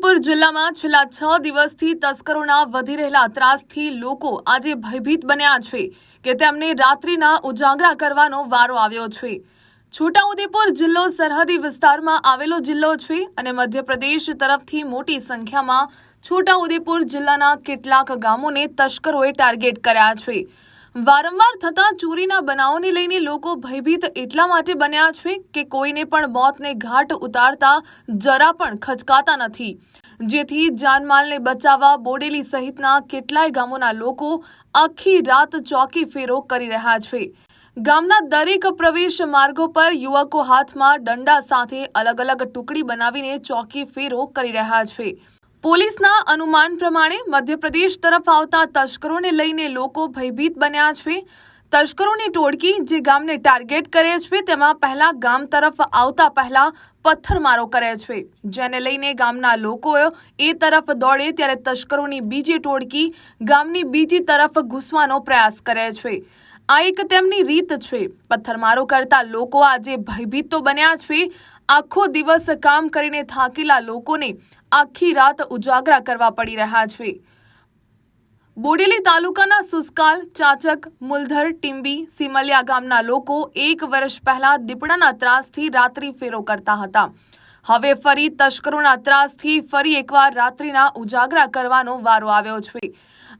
છોટાઉદેપુર જિલ્લામાં છેલ્લા છ દિવસથી તસ્કરોના વધી રહેલા ત્રાસથી લોકો આજે ભયભીત બન્યા છે કે તેમને રાત્રિના ઉજાગરા કરવાનો વારો આવ્યો છે. છોટાઉદેપુર જિલ્લો સરહદી વિસ્તારમાં આવેલો જિલ્લો છે અને મધ્યપ્રદેશ તરફથી મોટી સંખ્યામાં છોટાઉદેપુર જિલ્લાના કેટલાક ગામોને તસ્કરોએ ટાર્ગેટ કર્યા છે. વારંવાર થતા ચોરીના બનાવોને લઈને લોકો ભયભીત એટલા માટે બન્યા છે કે કોઈને પણ મોતને ઘાટ ઉતારતા જરા પણ ખચકાતા નથી. જેથી જાનમાલને બચાવવા બોડેલી સહિતના કેટલાય ગામોના લોકો આખી રાત ચોકી ફેરો કરી રહ્યા છે. ગામના દરેક પ્રવેશ માર્ગો પર યુવકો હાથમાં દંડા સાથે અલગ અલગ ટુકડી બનાવીને ચોકી ફેરો કરી રહ્યા છે. પોલીસના અનુમાન પ્રમાણે મધ્યપ્રદેશ તરફ આવતા તસ્કરોને લઈને લોકો ભયભીત બન્યા છે. તસ્કરોની ટોળકી જે ગામને ટાર્ગેટ કરે છે, તેમાં પહેલા ગામ તરફ આવતા પહેલા પથ્થરમારો કરે છે. જેને લઈને ગામના લોકો એ તરફ દોડે ત્યારે તસ્કરોની બીજી ટોળકી ગામની બીજી તરફ ઘૂસવાનો પ્રયાસ કરે છે. આ એક તેમની રીત છે. પથ્થરમારો કરતા લોકો આજે ભયભીત તો બન્યા છે. આખો દિવસ કામ કરીને થાકેલા લોકોને આખી રાત ઉજાગરા કરવા પડી રહ્યા છે. બોડેલી તાલુકાના સુસ્કાલ, ચાચક, મુલધર, ટીંબી, સિમલિયા ગામના લોકો એક વર્ષ પહેલા દીપડાના ત્રાસથી રાત્રિ ફેરો કરતા હતા. હવે ફરી તસ્કરોના ત્રાસથી ફરી એકવાર રાત્રિના ઉજાગરા કરવાનો વારો આવ્યો છે.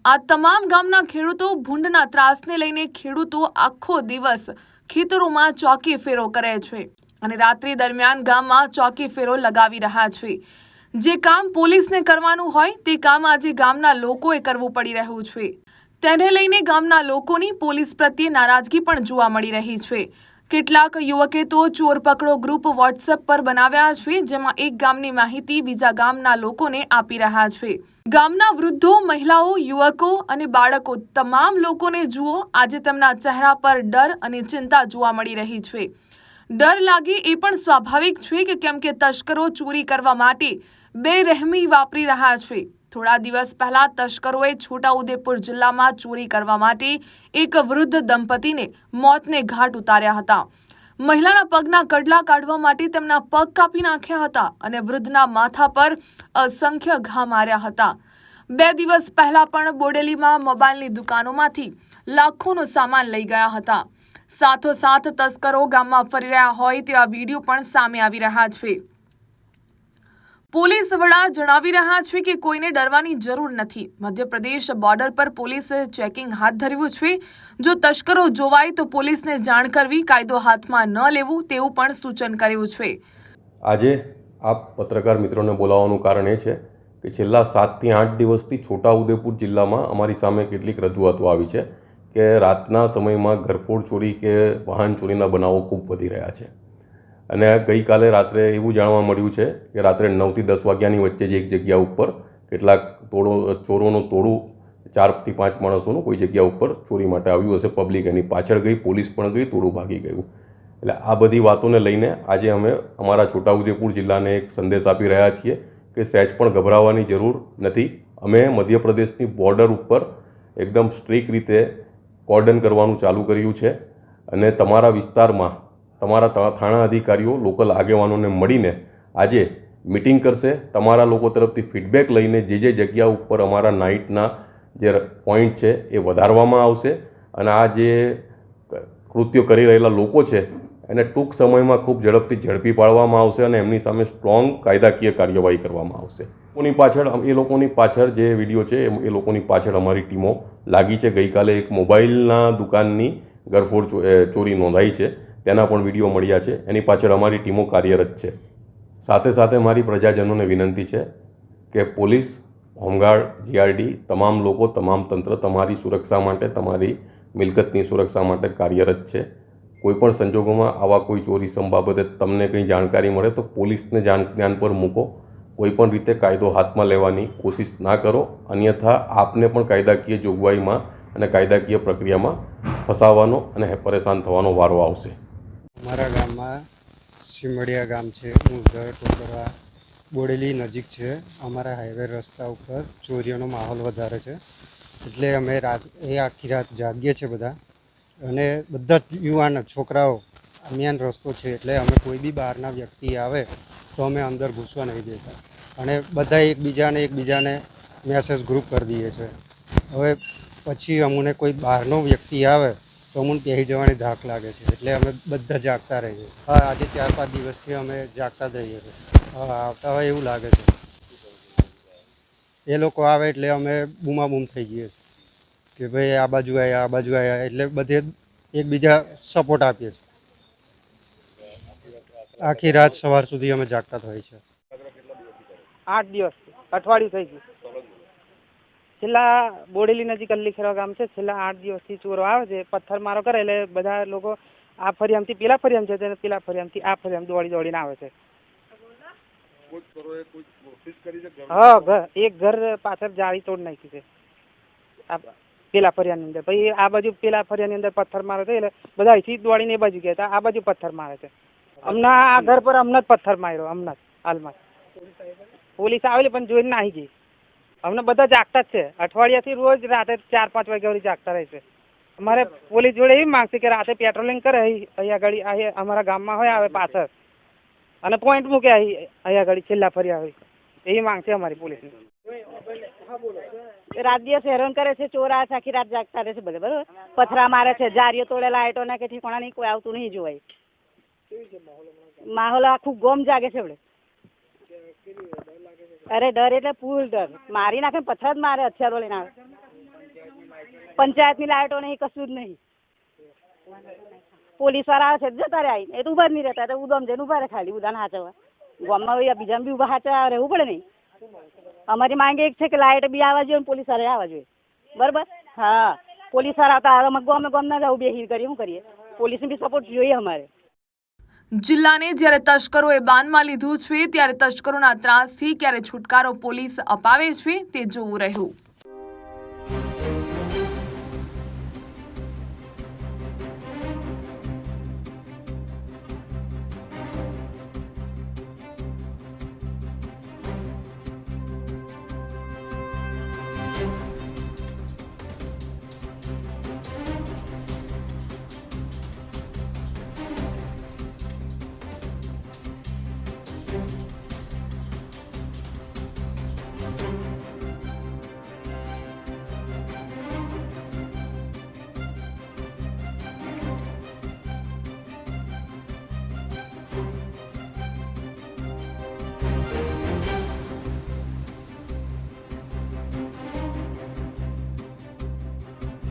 આ તમામ ગામના ખેડૂતો ભૂંડના ત્રાસને લઈને ખેડૂતો આખો દિવસ ખેતરોમાં ચોકી ફેરો કરે છે અને રાત્રિ દરમિયાન ગામમાં ચોકી ફેરો લગાવી રહ્યા છે. જે કામ પોલીસને કરવાનું હોય તે કામ આજે ગામના લોકોએ કરવું પડી રહ્યું છે. તેને લઈને ગામના લોકોની પોલીસ પ્રત્યે નારાજગી પણ જોવા મળી રહી છે. કેટલાક યુવકે તો ચોર પકડો ગ્રુપ વોટ્સએપ પર બનાવ્યા છે, જેમાં એક ગામની માહિતી બીજા ગામના લોકોને આપી રહ્યા છે. ગામના વૃદ્ધો, મહિલાઓ, યુવકો અને બાળકો તમામ લોકોને જુઓ, આજે તેમના ચહેરા પર ડર અને ચિંતા જોવા મળી રહી છે. ડર લાગે એ પણ સ્વાભાવિક છે કે કેમ કે તસ્કરો ચોરી કરવા માટે બેરહેમી વાપરી રહ્યા છે. થોડા દિવસ પહેલા તસ્કરોએ છોટાઉદેપુર જિલ્લામાં ચોરી કરવા માટે એક વૃદ્ધ દંપતીને મોતને ઘાટ ઉતાર્યા હતા. મહિલાના પગના કડલા કાઢવા માટે તેમના પગ કાપી નાખ્યા હતા અને વૃદ્ધના માથા પર અસંખ્ય ઘા માર્યા હતા. બે દિવસ પહેલા પણ બોડેલીમાં મોબાઈલની દુકાનોમાંથી લાખોનો સામાન લઈ ગયા હતા. સાથોસાથ તસ્કરો ગામમાં ફરી રહ્યા હોય તેવા વીડિયો પણ સામે આવી રહ્યા છે. પોલીસ વડા જણાવી રહ્યા છે કે કોઈને ડરવાની જરૂર નથી. મધ્યપ્રદેશ બોર્ડર પર પોલીસે ચેકિંગ હાથ ધર્યું છે. જો તસ્કરો જોવાય તો પોલીસને જાણ કરવી કાયદો હાથમાં ન લેવું તેવું પણ સૂચન કર્યું છે. આજે આપ પત્રકાર મિત્રોને બોલાવવાનું કારણ એ છે કે છેલ્લા સાતથી આઠ દિવસથી છોટાઉદેપુર જિલ્લામાં અમારી સામે કેટલીક રજૂઆતો આવી છે કે રાતના સમયમાં ઘરફોડ ચોરી કે વાહન ચોરીના બનાવો ખૂબ વધી રહ્યા છે. અને ગઈકાલે રાત્રે એવું જાણવા મળ્યું છે કે રાત્રે નવથી દસ વાગ્યાની વચ્ચે જ એક જગ્યા ઉપર કેટલાક તોડો, ચોરોનું તોડું, ચારથી પાંચ માણસોનું કોઈ જગ્યા ઉપર ચોરી માટે આવ્યું હશે પબ્લિક. એની પાછળ ગઈ, પોલીસ પણ ગઈ, તોડું ભાગી ગયું. એટલે આ બધી વાતોને લઈને આજે અમે અમારા છોટાઉદેપુર જિલ્લાને એક સંદેશ આપી રહ્યા છીએ કે સહેજ પણ ગભરાવાની જરૂર નથી. અમે મધ્યપ્રદેશની બોર્ડર ઉપર એકદમ સ્ટ્રીક રીતે કોર્ડન કરવાનું ચાલુ કર્યું છે અને તમારા વિસ્તારમાં તમારા થાણા અધિકારીઓ, લોકલ આગેવાનોને મળીને આજે મિટિંગ કરશે. તમારા લોકો તરફથી ફીડબેક લઈને જે જે જગ્યા ઉપર અમારા નાઇટના જે પોઈન્ટ છે એ વધારવામાં આવશે. અને આ જે કૃત્યો કરી રહેલા લોકો છે, એને ટૂંક સમયમાં ખૂબ ઝડપથી ઝડપી પાડવામાં આવશે અને એમની સામે સ્ટ્રોંગ કાયદાકીય કાર્યવાહી કરવામાં આવશે. લોકોની પાછળ એ લોકોની પાછળ જે વીડિયો છે એ લોકોની પાછળ અમારી ટીમો લાગી છે. ગઈકાલે એક મોબાઈલના દુકાનની ગરફોડ ચોરી નોંધાઈ છે. તેના પણ વીડિયો મળ્યા છે. એની પાછળ અમારી ટીમો કાર્યરત છે. સાથે સાથે મારી પ્રજાજનોને વિનંતી છે કે પોલીસ, હોમગાર્ડ, જીઆરડી તમામ લોકો, તમામ તંત્ર તમારી સુરક્ષા માટે, તમારી મિલકતની સુરક્ષા માટે કાર્યરત છે. કોઈપણ સંજોગોમાં આવા કોઈ ચોરી સમ બાબતે તમને કંઈ જાણકારી મળે તો પોલીસને જાણ જ્ઞાન પર મૂકો. કોઈપણ રીતે કાયદો હાથમાં લેવાની કોશિશ ના કરો. અન્યથા આપને પણ કાયદાકીય જોગવાઈમાં અને કાયદાકીય પ્રક્રિયામાં ફસાવાનો અને પરેશાન થવાનો વારો આવશે. અમારા ગામમાં સીમડિયા ગામ છે, મુગધર, ટોકરવા, બોડેલી નજીક છે. અમારા હાઈવે રસ્તા ઉપર ચોરીઓનો માહોલ વધારે છે. એટલે અમે રાત, એ આખી રાત જાગીએ છીએ બધા. અને બધા જ યુવાન છોકરાઓ અમિયાન રસ્તો છે, એટલે અમે કોઈ બી બહારના વ્યક્તિ આવે તો અમે અંદર ઘૂસવા નહીં દેતા. અને બધા એકબીજાને એકબીજાને મેસેજ ગ્રુપ કરી દઈએ છીએ હવે પછી અમને કોઈ બહારનો વ્યક્તિ આવે તો અમને પહેરી જવાની ધાક લાગે છે, એટલે અમે બધા જાગતા રહીએ. હા, આજે ચાર પાંચ દિવસથી અમે જાગતા જ રહીએ છીએ. હા, આવતા હોય એવું લાગે છે. એ લોકો આવે એટલે અમે બૂમાબૂમ થઈ જઈએ છીએ. કે ભાઈ આ બાજુ આવ્યા આ બાજુ આવ્યા એટલે બધે એકબીજા સપોર્ટ આપીએ છીએ. આખી રાત સવાર સુધી અમે જાગતા જ હોય છે આઠ દિવસ અઠવાડિયું થઈ ગયું. છેલ્લા બોડેલી નજીક અલ્લીખેરા ગામ છે. છેલ્લા આઠ દિવસથી ચોરો આવે છે. પથ્થર મારો કરે એટલે બધા લોકો આ ફરિયામથી પેલા ફરિયામ છે તેને પેલા ફરિયામથી આ ફરિયામ દોડી દોડીને આવે છે. હા એક ઘર પાછળ જાળી તોડ નાખી છે. આ પેલા ફરિયાની અંદર. પછી આ બાજુ પેલા ફરિયાની અંદર પથ્થર મારે છે એટલે બધા અહીંથી દોડીને એ બાજુ ગયા હતા. આ બાજુ પથ્થર મારે છે. હમણાં આ ઘર પર હમણાં જ પથ્થર માર્યો હમણાં જ હાલમાં પોલીસ આવેલી પણ જોઈને નાહી ગઈ. અમને બધા જાગતા જ છે. અઠવાડિયાથી રોજ રાતે ચાર, પાંચ વાગ્યા સુધી જાગતા રહે છે. અમારે પોલીસ જોડે એવી માંગ છે કે રાતે પેટ્રોલિંગ કરે અહીં અહીંયા આગળ, અહીં અમારા ગામમાં હોય, આવે પાછળ. અને પોઈન્ટ મૂકે અહીં અહીંયા આગળ, છેલ્લા ફર્યા હોય એવી માંગ છે અમારી પોલીસની. રાત દિવસ હેરાન કરે છે, ચોર આ આખી રાત જાગતા રહે છે બધે, બરોબર? પથરા મારે છે, જારીઓ તોડે, લાઈટો ના કે ઠેકાણા નહીં કોઈ આવતું નહીં જોવાય. માહોલ આખું ગોમ જાગે છે આપણે અરે, ડર એટલે ફૂલ ડર. મારી નાખે ને પથ્થર જ મારે હથિયારો લઈને આવે. પંચાયતની લાઈટો નહીં, કશું જ નહીં. પોલીસવાળા આવે છે જતા રહે આવીને. એ તો ઊભા જ નહીં રહેતા. તો ઉદમ જઈને ઊભા રહે ખાલી ઉદાન હાચવા ગામમાં બીજા બી ઊભા હાચવા રહેવું પડે નહીં. અમારી માંગ એક છે કે લાઇટ બી આવવા જોઈએ પોલીસવાળા આવવા જોઈએ. બરાબર? હા. પોલીસવાળા આવતા, અમે ગમે ગમ ના જવું બેહી કરીએ, શું કરીએ? પોલીસને બી સપોર્ટ જોઈએ અમારે. જિલ્લાને જ્યારે તસ્કરોએ બાનમાં લીધું છે, ત્યારે તસ્કરોના ત્રાસથી ક્યારે છુટકારો પોલીસ અપાવે છે, તે જોવું રહ્યું.